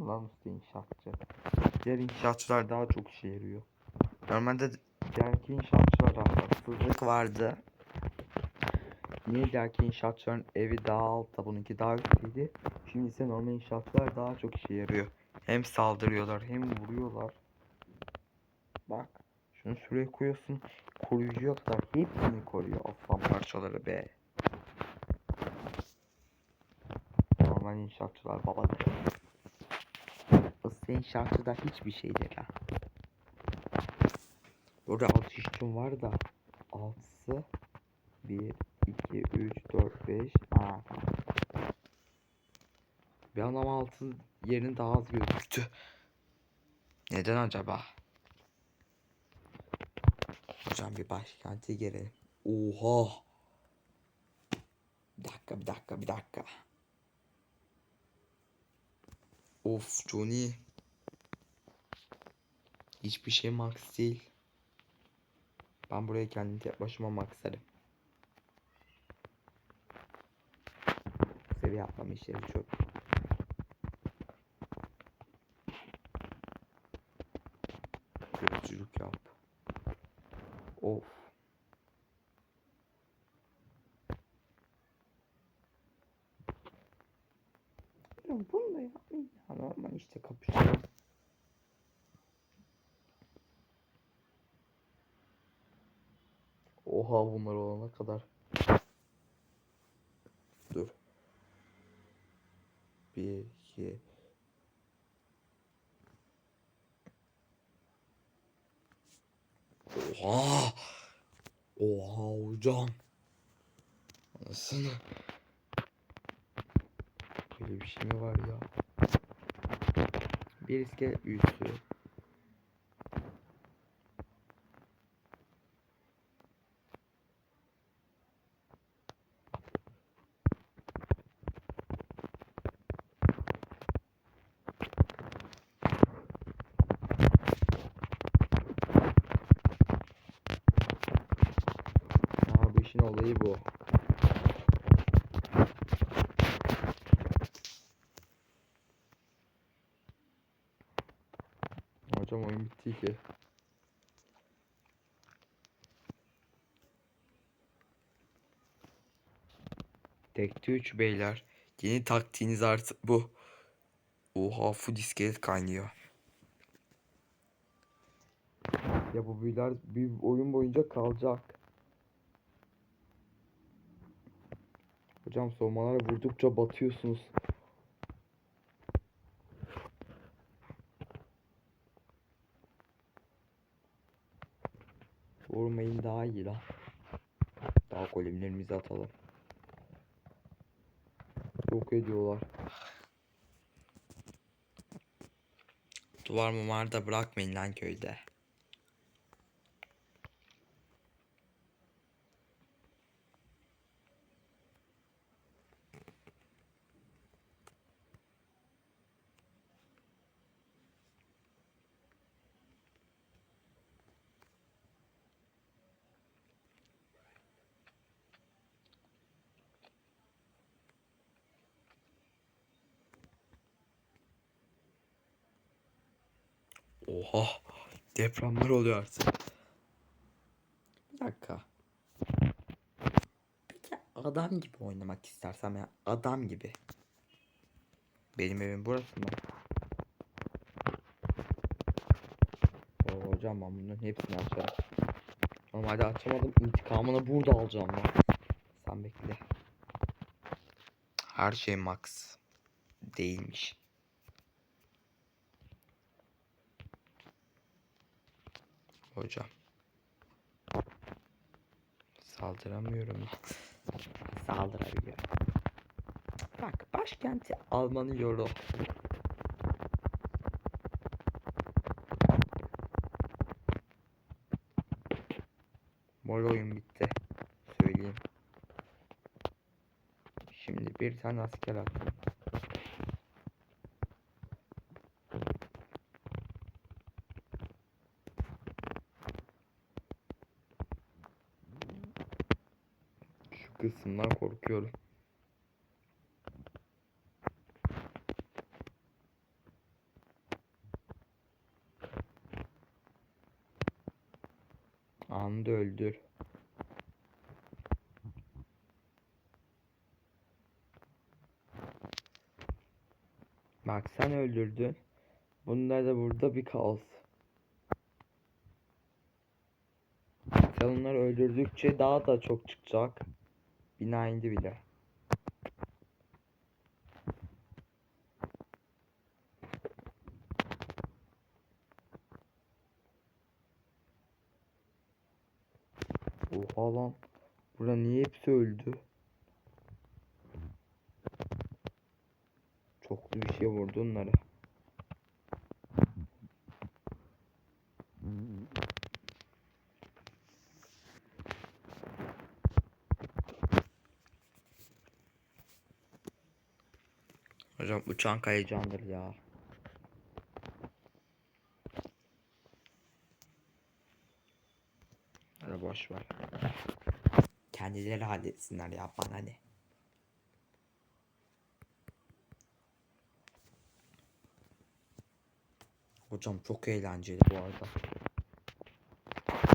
mı lan usta inşaatçı? Diğer inşaatçılar daha çok işe yarıyor. Normalde diğerki inşaatçılara haksızlık vardı. Niye diğerki inşaatçıların evi daha altta bununki daha üstteydi. Şimdi ise normal inşaatçılar daha çok işe yarıyor. Hem saldırıyorlar hem vuruyorlar. Bak şunu şuraya koyuyorsun. Koruyucuya kadar hepsini koruyor aslan parçaları be. Normal inşaatçılar Islı inşaatçıda hiçbir şey değil ha. Burada alt işçim var da altısı 1, 2, 3, 4, 5 Aa, tamam. Bir an ama altı yerinin daha az gözüktü. Neden acaba? Hocam bir başkente girelim. Oha! Bir dakika bir dakika bir dakika. Of Johnny. Hiçbir şey max değil. Ben buraya kendim tek başıma maxlarım. Seviye atlama işleri çok. Gözcülük yap. Of. Ya bunu da yapmayın ya. Normal işte kapışalım. Oha bunlar olana kadar. Dur. Bir, iki. Oha! Oha hocam. Anasını. Böyle bir şey mi var ya? Bir iskelet büyüsü. Aa bu işin olayı bu. Hocam oyun bitti ki. Tekte 3 beyler. Yeni taktiğiniz artık bu. Oha full iskelet kaynıyor. Ya bu büyüler bir oyun boyunca kalacak. Hocam soğumalara vurdukça batıyorsunuz. Vurmayın daha iyi lan. Daha golemlerimizi atalım. Yok ediyorlar. Duvar mumar da bırakmayın lan köyde. Oha. Depremler oluyor artık. Bir dakika. Peki adam gibi oynamak istersem ya adam gibi. Benim evim burası mı? Oo, hocam ben bunların hepsini açarım. Normalde açamadım. İntikamını burada alacağım ben. Sen bekle. Her şey max. Değilmiş. Hocam. Saldıramıyorum. Saldırabiliyorum. Bak başkenti Alman'ı yoru. Mor oyun bitti. Söyleyeyim. Şimdi bir tane asker attım. kızsından korkuyorum. Anında öldür. Bak sen öldürdün. Bunlar da burada bir kaos. Sen onları öldürdükçe daha da çok çıkacak. Bina indi bile. Oha lan. Burada niye hepsi öldü? Çoklu bir şey vurdu onları. Hocam uçan kayıcandır ya. Hadi boş ver. Kendileri halletsinler ya bana ne. Hocam çok eğlenceli bu arada.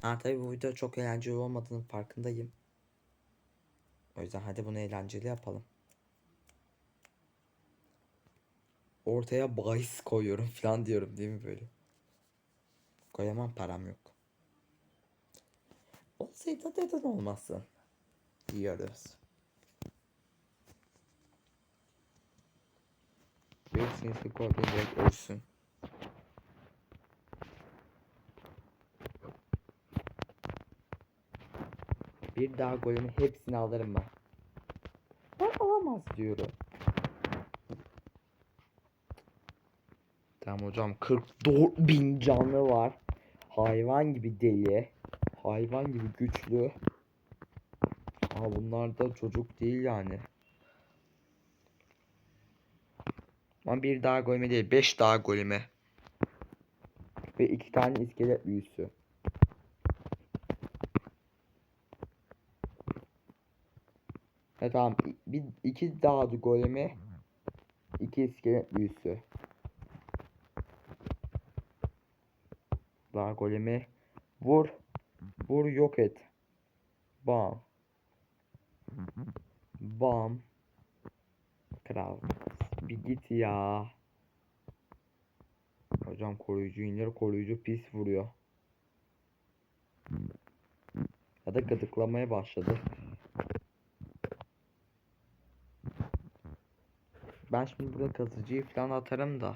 Ha tabii bu video çok eğlenceli olmadığının farkındayım. O yüzden hadi bunu eğlenceli yapalım. Ortaya bahis koyuyorum falan diyorum değil mi böyle? Koyamam param yok. Olsaydı neden olmasın? Diyoruz. Bir sinsi korku direkt ölsün. Bir daha golümü hepsini alırım ben. Ben alamaz diyorum. Tamam hocam 44 bin canlı var. Hayvan gibi deli. Hayvan gibi güçlü. Ama bunlar da çocuk değil yani. Ama bir daha golüme değil. 5 daha golüme. Ve iki tane iskelet büyüsü. Ha tamam. Bir, iki daha golemi. iki iskelet büyüsü. Daha golemi. Vur. Vur yok et. Bam. Bam. Kral. Bir git ya. Hocam koruyucu indir koruyucu pis vuruyor. Ya da gıdıklamaya başladı. Ben şimdi burada kazıcıyı falan atarım da.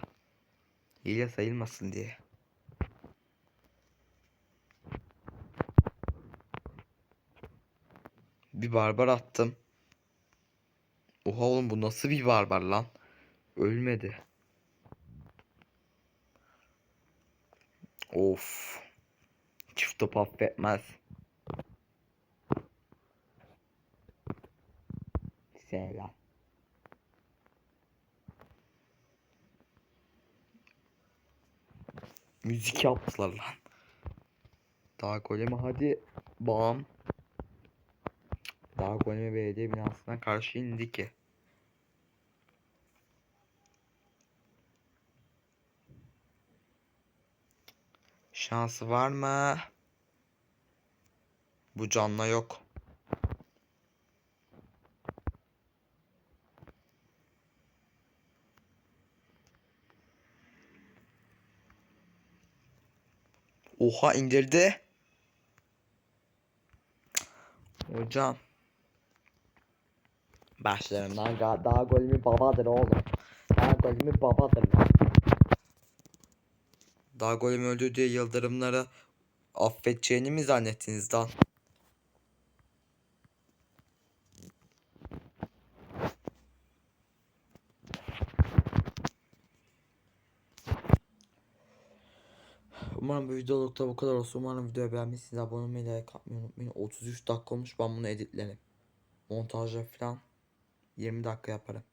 Hile sayılmasın diye. Bir barbar attım. Oha oğlum bu nasıl bir barbar lan? Ölmedi. Of. Çift top affetmez. Selam. Müzik yaptılar lan. Daha golemi hadi. Bam. Daha golemi belediye binasına karşı indi ki. Şansı var mı? Bu canla yok. Oha indirdi. Hocam. Başlarım lan ga- daha golümü babadır oğlum. Daha golümü babadır lan. Daha golümü öldü diye yıldırımları affedeceğini mi zannettiniz lan? Umarım bu videolukta bu kadar olsun. Umarım videoyu beğenmişsiniz. Abone olmayı, like atmayı unutmayın. 33 dakika olmuş. Ben bunu editlerim. Montajla falan yirmi dakika para.